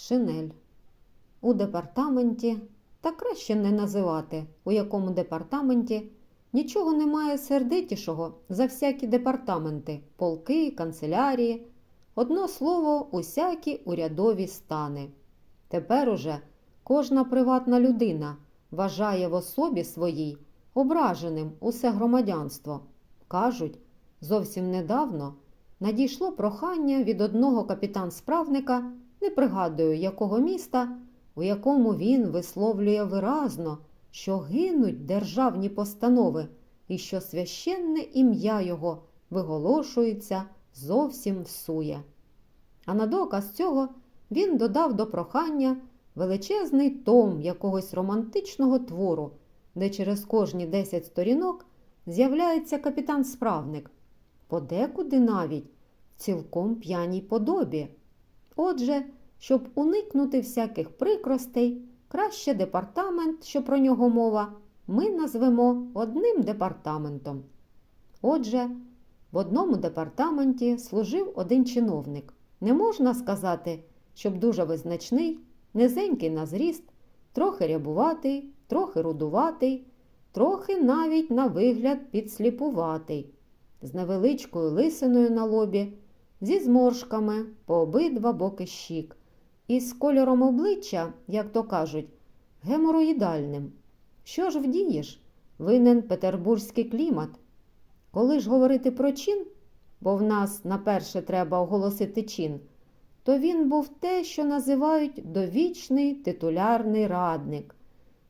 Шинель. У департаменті, та краще не називати, у якому департаменті нічого немає сердитішого за всякі департаменти, полки, канцелярії, одно слово, усякі урядові стани. Тепер уже кожна приватна людина вважає в особі своїй ображеним усе громадянство. Кажуть, зовсім недавно надійшло прохання від одного капітан-справника, не пригадую якого міста, у якому він висловлює виразно, що гинуть державні постанови і що священне ім'я його виголошується зовсім всує. А на доказ цього він додав до прохання величезний том якогось романтичного твору, де через кожні 10 сторінок з'являється капітан-справник, подекуди навіть в цілком п'яній подобі. Отже, щоб уникнути всяких прикростей, краще департамент, що про нього мова, ми назвемо одним департаментом. Отже, в одному департаменті служив один чиновник. Не можна сказати, щоб дуже визначний, низенький на зріст, трохи рябуватий, трохи рудуватий, трохи навіть на вигляд підсліпуватий, з невеличкою лисиною на лобі, зі зморшками по обидва боки щік, і з кольором обличчя, як то кажуть, гемороїдальним. Що ж вдієш? Винен петербурзький клімат. Коли ж говорити про чин, бо в нас наперше треба оголосити чин, то він був те, що називають довічний титулярний радник,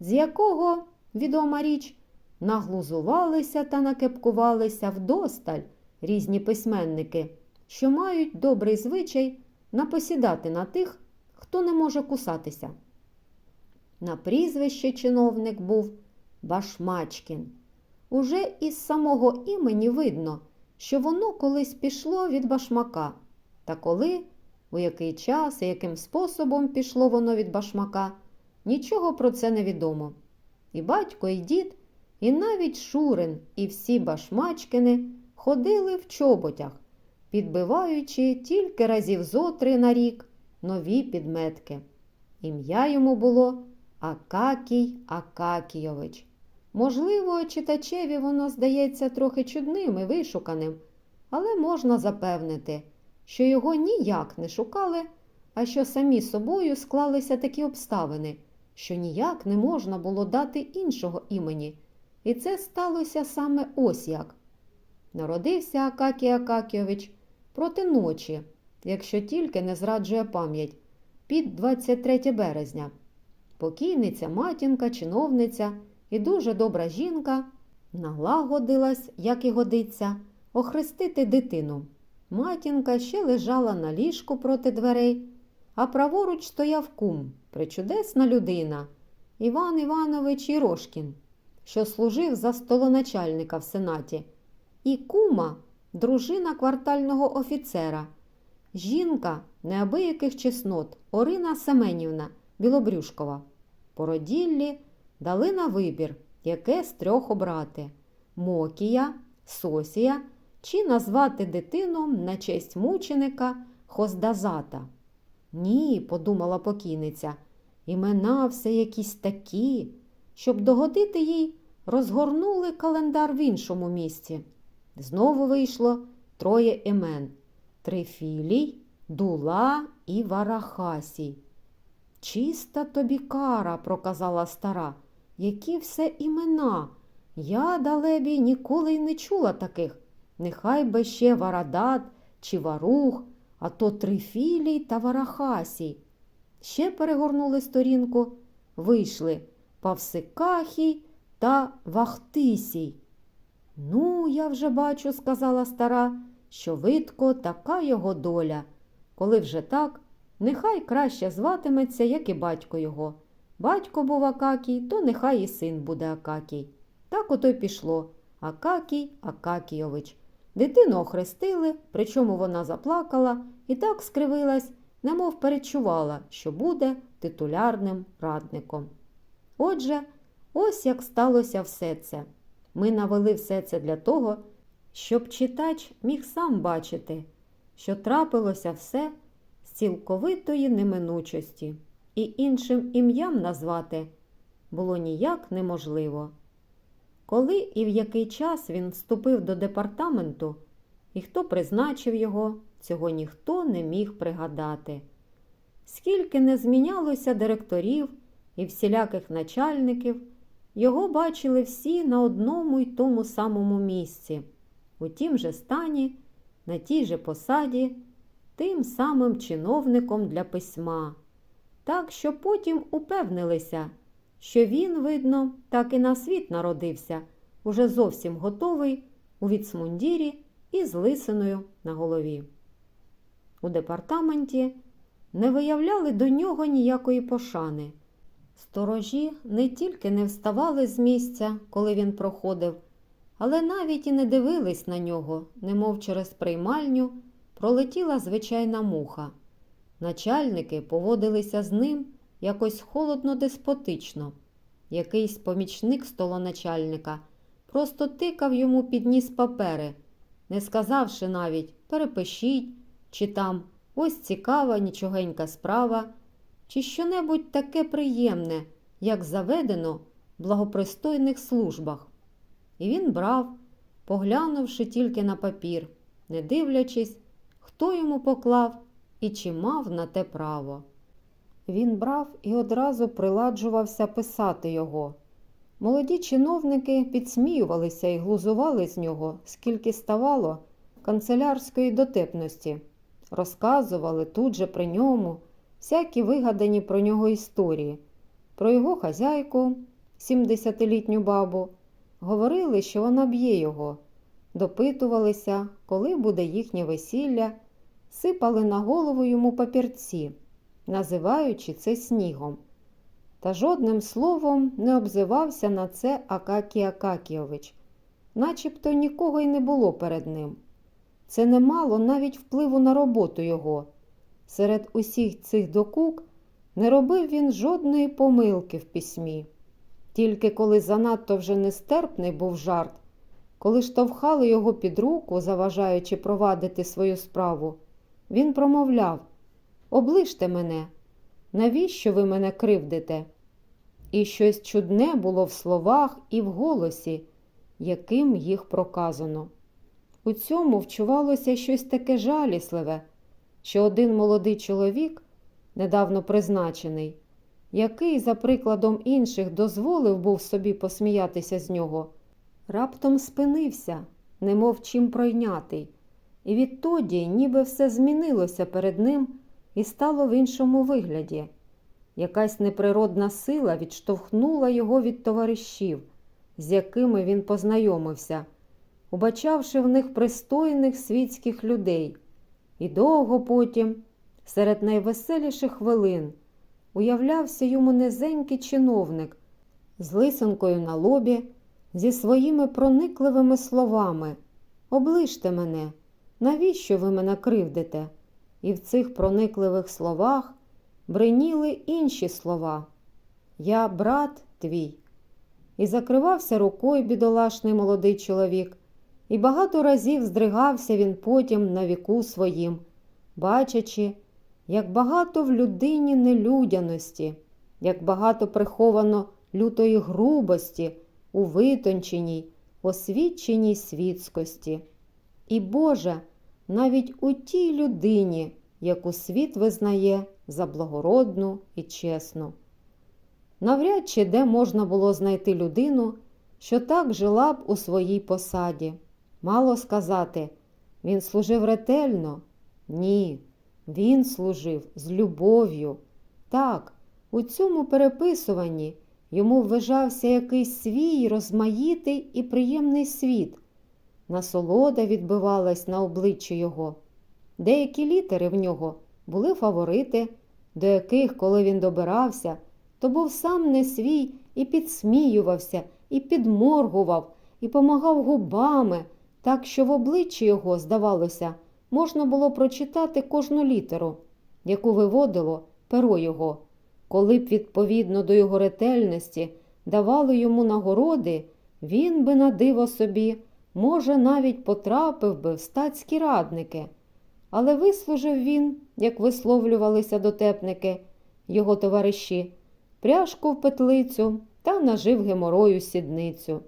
з якого, відома річ, наглузувалися та накепкувалися вдосталь різні письменники, що мають добрий звичай напосідати на тих, хто не може кусатися. На прізвище чиновник був Башмачкін. Уже із самого імені видно, що воно колись пішло від башмака, та коли, у який час і яким способом пішло воно від башмака, нічого про це не відомо. І батько, і дід, і навіть Шурин, і всі башмачкини ходили в чоботях, підбиваючи тільки разів зо три на рік нові підметки. Ім'я йому було Акакій Акакійович. Можливо, читачеві воно здається трохи чудним і вишуканим, але можна запевнити, що його ніяк не шукали, а що самі собою склалися такі обставини, що ніяк не можна було дати іншого імені. І це сталося саме ось як. Народився Акакій Акакійович проти ночі, якщо тільки не зраджує пам'ять, під 23 березня. Покійниця, матінка, чиновниця і дуже добра жінка налагодилась, як і годиться, охрестити дитину. Матінка ще лежала на ліжку проти дверей, а праворуч стояв кум, причудесна людина Іван Іванович Ірошкін, що служив за столоначальника в сенаті, і кума, дружина квартального офіцера, жінка неабияких чеснот Орина Семенівна Білобрюшкова. Породіллі дали на вибір, яке з трьох обрати Мокія, Сосія чи назвати дитину на честь мученика Хоздазата. Ні, подумала покійниця, імена все якісь такі. Щоб догодити їй, розгорнули календар в іншому місці. Знову вийшло троє імен Трифілій, Дула і Варахасій. Чиста тобі кара, проказала стара, які все імена. Я, далебі, ніколи й не чула таких. Нехай би ще Варадат чи Варух, а то Трифілій та Варахасій. Ще перегорнули сторінку, вийшли Павсикахій та Вахтисій. Ну, я вже бачу, сказала стара, що видко така його доля. Коли вже так, нехай краще зватиметься, як і батько його. Батько був Акакій, то нехай і син буде Акакій. Так ото й пішло Акакій Акакійович. Дитину охрестили, причому вона заплакала і так скривилась, немов перечувала, що буде титулярним радником. Отже, ось як сталося все це. Ми навели все це для того, щоб читач міг сам бачити, що трапилося все з цілковитої неминучості, і іншим ім'ям назвати було ніяк неможливо. Коли і в який час він вступив до департаменту, і хто призначив його, цього ніхто не міг пригадати. Скільки не змінялося директорів і всіляких начальників, його бачили всі на одному й тому самому місці, у тім же стані, на тій же посаді, тим самим чиновником для письма. Так що потім упевнилися, що він, видно, так і на світ народився, уже зовсім готовий у віцмундірі і з лисиною на голові. У департаменті не виявляли до нього ніякої пошани. Сторожі не тільки не вставали з місця, коли він проходив, але навіть і не дивились на нього, немов через приймальню пролетіла звичайна муха. Начальники поводилися з ним якось холодно деспотично. Якийсь помічник столоначальника просто тикав йому під ніс папери, не сказавши навіть перепишіть, чи там ось цікава нічогенька справа, чи щонебудь таке приємне, як заведено в благопристойних службах. І він брав, поглянувши тільки на папір, не дивлячись, хто йому поклав і чи мав на те право. Він брав і одразу приладжувався писати його. Молоді чиновники підсміювалися і глузували з нього, скільки ставало канцелярської дотепності, розказували тут же при ньому всякі вигадані про нього історії, про його хазяйку, 70-літню бабу, говорили, що вона б'є його, допитувалися, коли буде їхнє весілля, сипали на голову йому папірці, називаючи це снігом. Та жодним словом не обзивався на це Акакій Акакійович, начебто нікого й не було перед ним. Це не мало навіть впливу на роботу його. Серед усіх цих докук не робив він жодної помилки в письмі. Тільки коли занадто вже нестерпний був жарт, коли штовхали його під руку, заважаючи провадити свою справу, він промовляв Оближте мене, навіщо ви мене кривдите? І щось чудне було в словах і в голосі, яким їх проказано. У цьому вчувалося щось таке жалісливе, що один молодий чоловік, недавно призначений, який, за прикладом інших, дозволив був собі посміятися з нього, раптом спинився, немов чим пройнятий, і відтоді ніби все змінилося перед ним і стало в іншому вигляді. Якась неприродна сила відштовхнула його від товаришів, з якими він познайомився, убачавши в них пристойних світських людей, і довго потім, серед найвеселіших хвилин, уявлявся йому низенький чиновник з лисинкою на лобі, зі своїми проникливими словами Оближте мене, навіщо ви мене кривдите? І в цих проникливих словах бриніли інші слова Я брат твій. І закривався рукою бідолашний молодий чоловік, і багато разів здригався він потім на віку своїм, бачачи, як багато в людині нелюдяності, як багато приховано лютої грубості у витонченій, освіченій світськості. І Боже, навіть у тій людині, яку світ визнає за благородну і чесну. Навряд чи де можна було знайти людину, що так жила б у своїй посаді. Мало сказати, він служив ретельно? Ні, він служив з любов'ю. Так, у цьому переписуванні йому вважався якийсь свій розмаїтий і приємний світ. Насолода відбивалась на обличчі його. Деякі літери в нього були фаворити, до яких, коли він добирався, то був сам не свій і підсміювався, і підморгував, і помагав губами, так що в обличчі його, здавалося, можна було прочитати кожну літеру, яку виводило перо його. Коли б, відповідно до його ретельності, давали йому нагороди, він би на диво собі, може, навіть потрапив би в статські радники. Але вислужив він, як висловлювалися дотепники, його товариші, пряжку в петлицю та нажив геморою сідницю.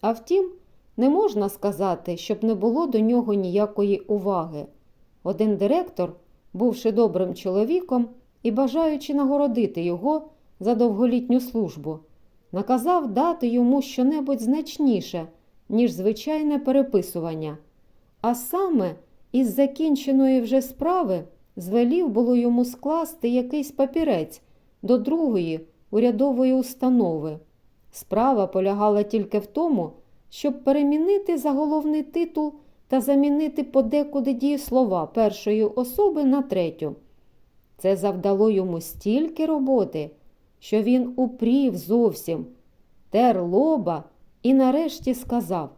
А втім, не можна сказати, щоб не було до нього ніякої уваги. Один директор, бувши добрим чоловіком і бажаючи нагородити його за довголітню службу, наказав дати йому щонебудь значніше, ніж звичайне переписування. А саме із закінченої вже справи звелів було йому скласти якийсь папірець до другої урядової установи. Справа полягала тільки в тому, щоб перемінити заголовний титул та замінити подекуди дієслова першої особи на третю. Це завдало йому стільки роботи, що він упрів зовсім, тер лоба і нарешті сказав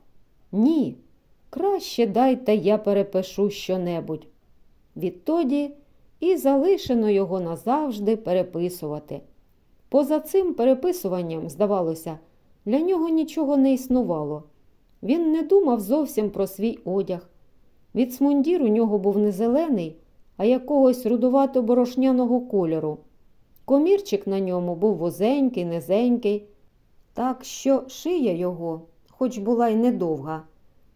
Ні, краще дайте я перепишу щонебудь. Відтоді і залишено його назавжди переписувати. Поза цим переписуванням, здавалося, для нього нічого не існувало. Він не думав зовсім про свій одяг. Відсмундір у нього був не зелений, а якогось рудувато-борошняного кольору. Комірчик на ньому був вузенький, низенький, так що шия його, хоч була й недовга,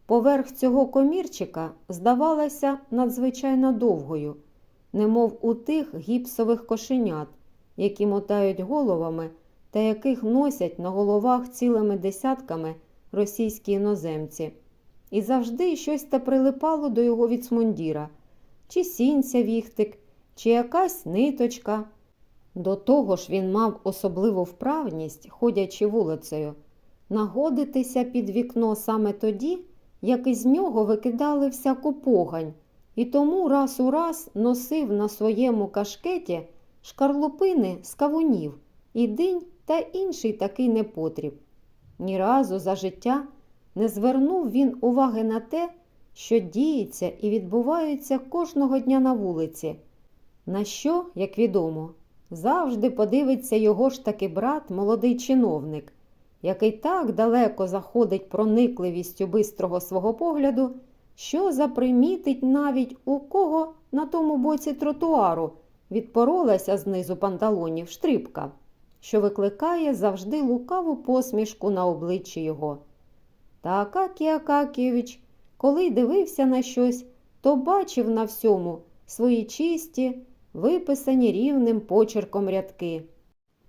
поверх цього комірчика здавалася надзвичайно довгою, немов у тих гіпсових кошенят, які мотають головами та яких носять на головах цілими десятками російські іноземці. І завжди щось те прилипало до його відсмундіра, чи сінця віхтик, чи якась ниточка. До того ж він мав особливу вправність, ходячи вулицею, нагодитися під вікно саме тоді, як із нього викидали всяку погань, і тому раз у раз носив на своєму кашкеті шкарлупини з кавунів, і динь та інший такий непотріб. Ні разу за життя не звернув він уваги на те, що діється і відбувається кожного дня на вулиці, на що, як відомо, завжди подивиться його ж таки брат, молодий чиновник, який так далеко заходить проникливістю бистрого свого погляду, що запримітить навіть у кого на тому боці тротуару відпоролася знизу панталонів штрипка, що викликає завжди лукаву посмішку на обличчі його. Та Акакій Акакійович, коли дивився на щось, то бачив на всьому свої чисті, виписані рівним почерком рядки.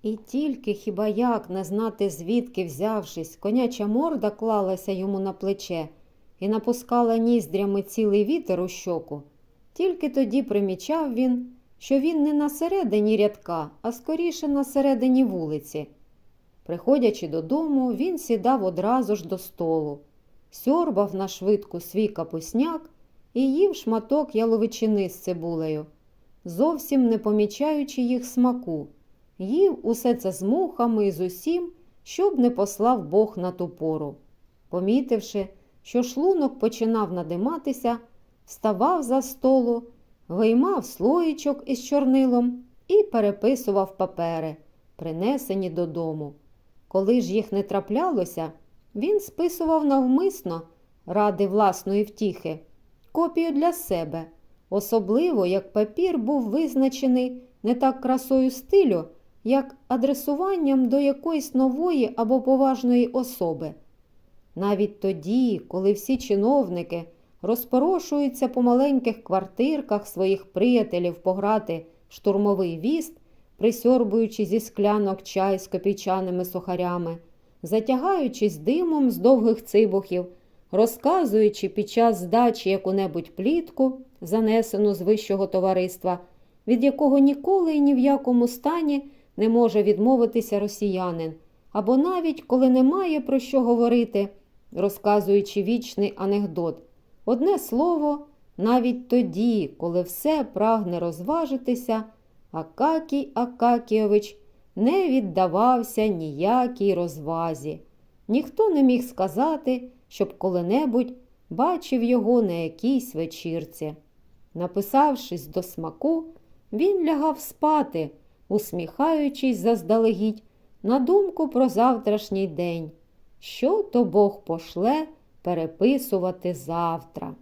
І тільки хіба як не знати, звідки взявшись, коняча морда клалася йому на плече і напускала ніздрями цілий вітер у щоку, тільки тоді примічав він, що він не на середині рядка, а скоріше на середині вулиці. Приходячи додому, він сідав одразу ж до столу, сьорбав на швидку свій капусняк і їв шматок яловичини з цибулею, зовсім не помічаючи їх смаку, їв усе це з мухами і з усім, щоб не послав Бог на ту пору. Помітивши, що шлунок починав надиматися, вставав за столу, виймав слоїчок із чорнилом і переписував папери, принесені додому. Коли ж їх не траплялося, він списував навмисно, ради власної втіхи, копію для себе, особливо як папір був визначений не так красою стилю, як адресуванням до якоїсь нової або поважної особи. Навіть тоді, коли всі чиновники розпорошуються по маленьких квартирках своїх приятелів пограти в штурмовий віст, присьорбуючи зі склянок чай з копійчаними сухарями, затягаючись димом з довгих цибухів, розказуючи під час здачі яку-небудь плітку, занесену з вищого товариства, від якого ніколи і ні в якому стані не може відмовитися росіянин, або навіть коли немає про що говорити, розказуючи вічний анекдот. Одне слово, навіть тоді, коли все прагне розважитися, Акакій Акакійович не віддавався ніякій розвазі. Ніхто не міг сказати, щоб коли-небудь бачив його на якійсь вечірці. Написавшись до смаку, він лягав спати, усміхаючись заздалегідь на думку про завтрашній день, що то Бог пошле переписувати завтра.